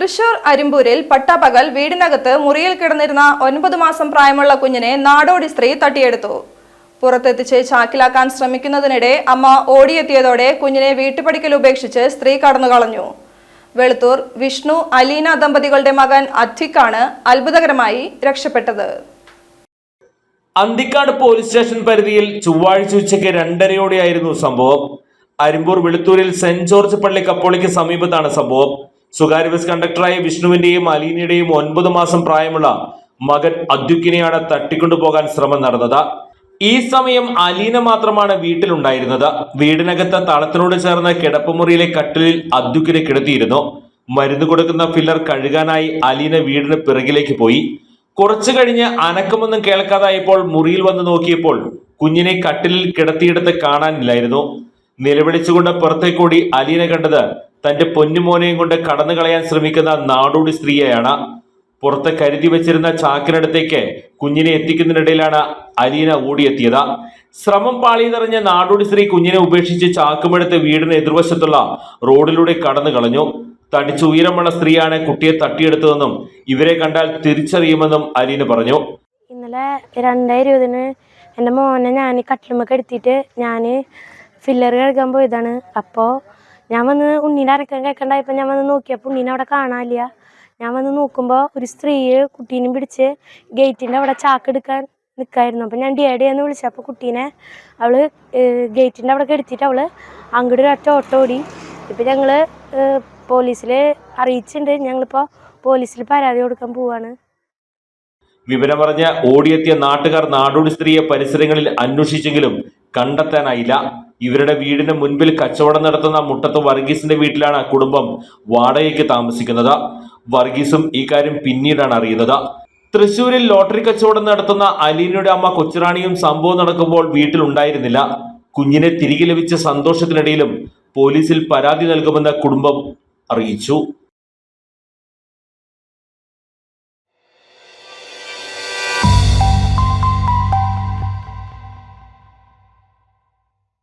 തൃശൂർ അരിമ്പൂരിൽ പട്ടപകൽ വീടിനകത്ത് മുറിയിൽ കിടന്നിരുന്ന ഒൻപത് മാസം പ്രായമുള്ള കുഞ്ഞിനെ നാടോടി സ്ത്രീ തട്ടിയെടുത്തു. പുറത്തെത്തിച്ച് ചാക്കിലാക്കാൻ ശ്രമിക്കുന്നതിനിടെ അമ്മ ഓടിയെത്തിയതോടെ കുഞ്ഞിനെ വീട്ടുപടിക്കൽ ഉപേക്ഷിച്ച് സ്ത്രീ കടന്നുകളഞ്ഞു വെളുത്തൂർ വിഷ്ണു അലീന ദമ്പതികളുടെ മകൻ അധിക്കാണ് അത്ഭുതകരമായി രക്ഷപ്പെട്ടത്. അന്തിക്കാട് പോലീസ് സ്റ്റേഷൻ പരിധിയിൽ ചൊവ്വാഴ്ച ഉച്ചയ്ക്ക് രണ്ടരയോടെയായിരുന്നു സംഭവം. അരിമ്പൂർ വെളുത്തൂരിൽ സെന്റ് ജോർജ് പള്ളി കപ്പോളിക്ക് സമീപത്താണ് സംഭവം. സ്വകാര്യ ബസ് കണ്ടക്ടറായ വിഷ്ണുവിന്റെയും അലീനയുടെയും ഒൻപത് മാസം പ്രായമുള്ള മകൻ അദ്യുക്കിനെയാണ് തട്ടിക്കൊണ്ടുപോകാൻ ശ്രമം നടന്നത്. ഈ സമയം അലീന മാത്രമാണ് വീട്ടിലുണ്ടായിരുന്നത്. വീടിനകത്ത് തളത്തിനോട് ചേർന്ന കിടപ്പുമുറിയിലെ കട്ടിലിൽ അദ്യുക്കിനെ കിടത്തിയിരുന്നു. മരുന്ന് കൊടുക്കുന്ന ഫില്ലർ കഴുകാനായി അലീന വീടിന് പിറകിലേക്ക് പോയി. കുറച്ചു കഴിഞ്ഞ് അനക്കമൊന്നും കേൾക്കാതായപ്പോൾ മുറിയിൽ വന്ന് നോക്കിയപ്പോൾ കുഞ്ഞിനെ കട്ടിലിൽ കിടത്തിയെടുത്ത് കാണാനില്ലായിരുന്നു. നിലവിളിച്ചുകൊണ്ട് പുറത്തേക്കൂടി അലീന കണ്ടത് തന്റെ പൊന്നുമോനെയും കൊണ്ട് കടന്നു കളയാൻ ശ്രമിക്കുന്ന നാടോടി സ്ത്രീയെയാണ് പുറത്ത് കരുതി വെച്ചിരുന്ന ചാക്കിനടുത്തേക്ക് കുഞ്ഞിനെ എത്തിക്കുന്നതിനിടയിലാണ് അലീന ഓടിയെത്തിയത്. ശ്രമം പാളിയതറിഞ്ഞ നാടോടി സ്ത്രീ കുഞ്ഞിനെ ഉപേക്ഷിച്ച് ചാക്കുമെടുത്ത് വീടിന് എതിർവശത്തുള്ള റോഡിലൂടെ കടന്നു കളഞ്ഞു. തടിച്ചു ഉയരമുള്ള സ്ത്രീയാണ് കുട്ടിയെ തട്ടിയെടുത്തതെന്നും ഇവരെ കണ്ടാൽ തിരിച്ചറിയുമെന്നും അലീന പറഞ്ഞു. ഇന്നലെ രണ്ടായിരം ഇരുപതിന് എന്റെ മോനെ ഞാൻ കട്ടിലുമ്മക്ക് എടുത്തിട്ട് ഞാൻ ഫില്ലർ കഴുകാൻ പോയതാണ്. അപ്പോൾ ഞാൻ വന്ന് ഉണ്ണീനെ അരക്കാൻ കേൾക്കണ്ടായപ്പോൾ ഞാൻ വന്ന് നോക്കിയപ്പോൾ ഉണ്ണീനെ അവിടെ കാണാനില്ല. ഞാൻ വന്ന് നോക്കുമ്പോൾ ഒരു സ്ത്രീ കുട്ടീനെ പിടിച്ച് ഗേറ്റിന്റെ അവിടെ ചാക്കെടുക്കാൻ നിൽക്കായിരുന്നു. അപ്പോൾ ഞാൻ ഡിയാഡി എന്ന് വിളിച്ചപ്പോൾ കുട്ടീനെ അവൾ ഗേറ്റിന്റെ അവിടെ കെടുത്തിട്ട് അവൾ അങ്ങോട്ട് ഒരു ഒറ്റ ഓട്ടോ ഓടി. ഇപ്പം ഞങ്ങൾ പോലീസിൽ അറിയിച്ചിട്ടുണ്ട്. ഞങ്ങളിപ്പോൾ പോലീസിൽ പരാതി കൊടുക്കാൻ പോവാണ്. വിവരമറിഞ്ഞ് ഓടിയെത്തിയ നാട്ടുകാർ നാടോടി സ്ത്രീയെ പരിസരങ്ങളിൽ അന്വേഷിച്ചെങ്കിലും കണ്ടെത്താനായില്ല. ഇവരുടെ വീടിന് മുൻപിൽ കച്ചവടം നടത്തുന്ന മുട്ടത്ത് വർഗീസിന്റെ വീട്ടിലാണ് കുടുംബം വാടകയ്ക്ക് താമസിക്കുന്നത്. വർഗീസും ഈ കാര്യം പിന്നീടാണ് അറിയുന്നത്. തൃശൂരിൽ ലോട്ടറി കച്ചവടം നടത്തുന്ന അലീനയുടെ അമ്മ കൊച്ചുറാണിയും സംഭവം നടക്കുമ്പോൾ വീട്ടിലുണ്ടായിരുന്നില്ല കുഞ്ഞിനെ തിരികെ ലഭിച്ച സന്തോഷത്തിനിടയിലും പോലീസിൽ പരാതി നൽകുമെന്ന് കുടുംബം അറിയിച്ചു.